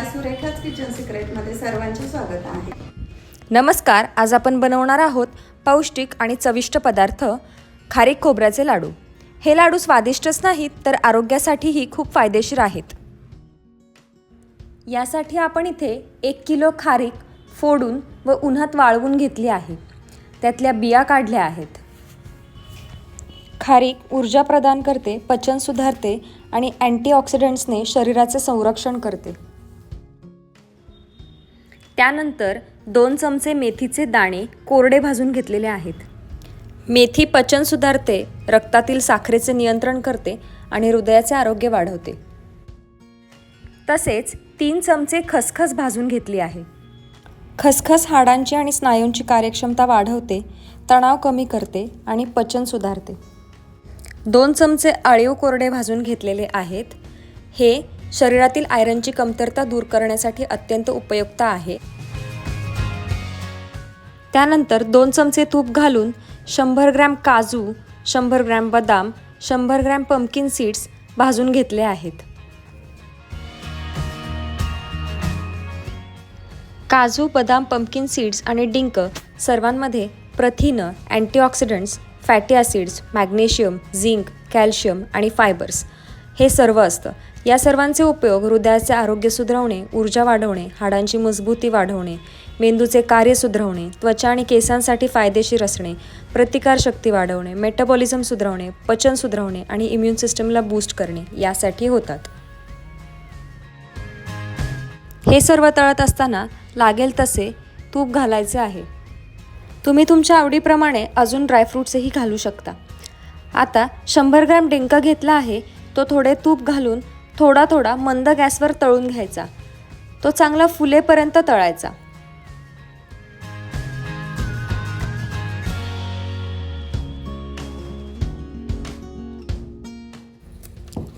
नमस्कार सुरेखाच किचन सिक्रेटमध्ये सर्वांचे स्वागत आहे. नमस्कार आज आपण बनवणार आहोत पौष्टिक आणि चविष्ट पदार्थ खारीक खोबऱ्याचे लाडू. हे लाडू स्वादिष्टच नाहीत तर आरोग्यासाठीही खूप फायदेशीर आहेत. यासाठी आपण इथे एक किलो खारीक फोडून व उन्हात वाळवून घेतली आहे. त्यातल्या बिया काढल्या आहेत. खारीक ऊर्जा प्रदान करते पचन सुधारते आणि अँटीऑक्सिडंट्सने शरीराचे संरक्षण करते. त्यानंतर दोन चमचे मेथीचे दाणे कोरडे भाजून घेतलेले आहेत. मेथी पचन सुधारते रक्तातील साखरेचे नियंत्रण करते आणि हृदयाचे आरोग्य वाढवते. तसेच तीन चमचे खसखस भाजून घेतली आहे. खसखस हाडांची आणि स्नायूंची कार्यक्षमता वाढवते तणाव कमी करते आणि पचन सुधारते. दोन चमचे आळीव कोरडे भाजून घेतलेले आहेत. हे शरीरातील आयरनची कमतरता दूर करण्यासाठी अत्यंत उपयुक्त आहे. त्यानंतर दोन चमचे तूप घालून शंभर ग्रॅम काजू शंभर ग्रॅम बदाम शंभर ग्रॅम पंपकिन सीड्स भाजून घेतले आहेत. काजू बदाम पम्पकिन सीड्स आणि डिंक सर्वांमध्ये प्रथिनं antioxidants fatty acids magnesium zinc calcium आणि फायबर्स हे सर्व असतं. या सर्वांचे उपयोग हृदयाचे आरोग्य सुधारवणे ऊर्जा वाढवणे हाडांची मजबूती वाढवणे मेंदूचे कार्य सुधारवणे त्वचा आणि केसांसाठी फायदेशीर असणे प्रतिकारशक्ती वाढवणे मेटाबॉलिझम सुधारवणे पचन सुधारवणे आणि इम्युन सिस्टमला बूस्ट करणे यासाठी होतात. हे सर्व तळत असताना लागेल तसे तूप घालायचे आहे. तुम्ही तुमच्या आवडीप्रमाणे अजून ड्रायफ्रूट्सही घालू शकता. आता शंभर ग्रॅम डिंक घेतला आहे तो थोडे तूप घालून थोडा थोडा मंद गॅसवर तळून घ्यायचा. तो चांगला फुलेपर्यंत तळायचा.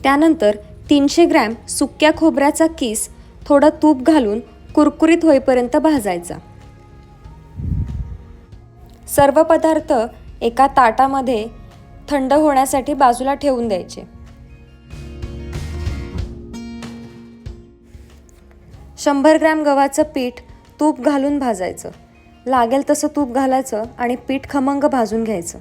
त्यानंतर तीनशे ग्रॅम सुक्या खोबऱ्याचा किस थोडं तूप घालून कुरकुरीत होईपर्यंत भाजायचा. सर्व पदार्थ एका ताटामध्ये थंड होण्यासाठी बाजूला ठेवून द्यायचे. शंभर ग्रॅम गव्हाचं पीठ तूप घालून भाजायचं. लागेल तसं तूप घालायचं आणि पीठ खमंग भाजून घ्यायचं.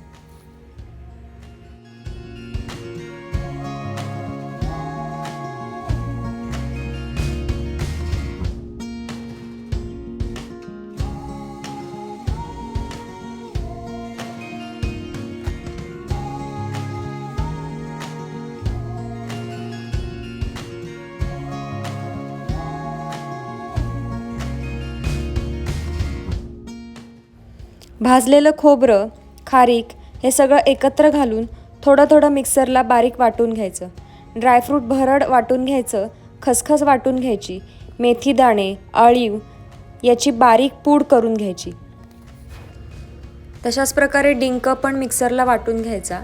भाजलेलं खोबरं खारीक हे सगळं एकत्र घालून थोडं थोडं मिक्सरला बारीक वाटून घ्यायचं. ड्रायफ्रूट भरड वाटून घ्यायचं खसखस वाटून घ्यायची मेथी दाणे अळीव याची बारीक पूड करून घ्यायची. तशाच प्रकारे डिंक पण मिक्सरला वाटून घ्यायचा.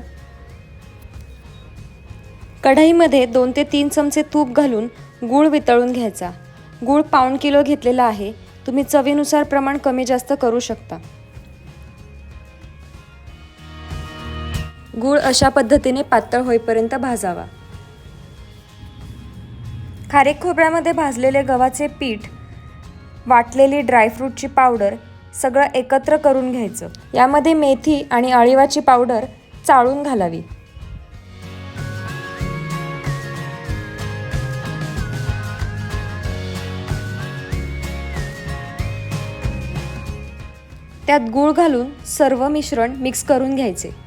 कढईमध्ये दोन ते तीन चमचे तूप घालून गूळ वितळून घ्यायचा. गूळ पाऊण किलो घेतलेला आहे. तुम्ही चवीनुसार प्रमाण कमी जास्त करू शकता. गूळ अशा पद्धतीने पातळ होईपर्यंत भाजावा. खारीक खोबऱ्यामध्ये भाजलेले गव्हाचे पीठ वाटलेली ड्रायफ्रूटची पावडर सगळं एकत्र करून घ्यायचं. यामध्ये मेथी आणि अळिवाची पावडर चाळून घालावी. त्यात गूळ घालून सर्व मिश्रण मिक्स करून घ्यायचे.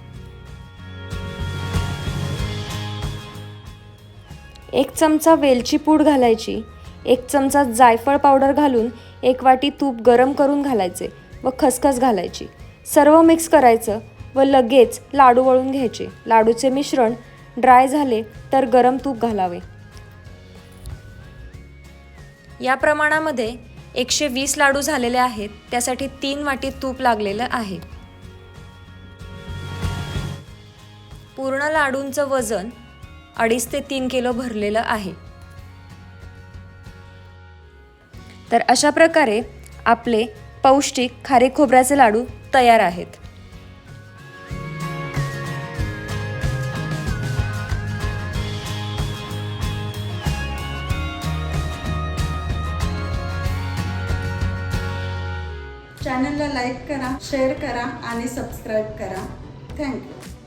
एक चमचा वेलची पूड घालायची एक चमचा जायफळ पावडर घालून एक वाटी तूप गरम करून घालायचे व खसखस घालायची. सर्व मिक्स करायचं व लगेच लाडू वळून घ्यायचे. लाडूचे मिश्रण ड्राय झाले तर गरम तूप घालावे. या प्रमाणामध्ये एकशे वीस लाडू झालेले आहेत. त्यासाठी तीन वाटी तूप लागलेलं आहे. पूर्ण लाडूंचं वजन अडीच ते तीन किलो भरलेलं आहे. तर अशा प्रकारे आपले पौष्टिक खारे खोबऱ्याचे लाडू तयार आहेत. चॅनलला लाईक करा शेअर करा आणि सबस्क्राईब करा. थँक्यू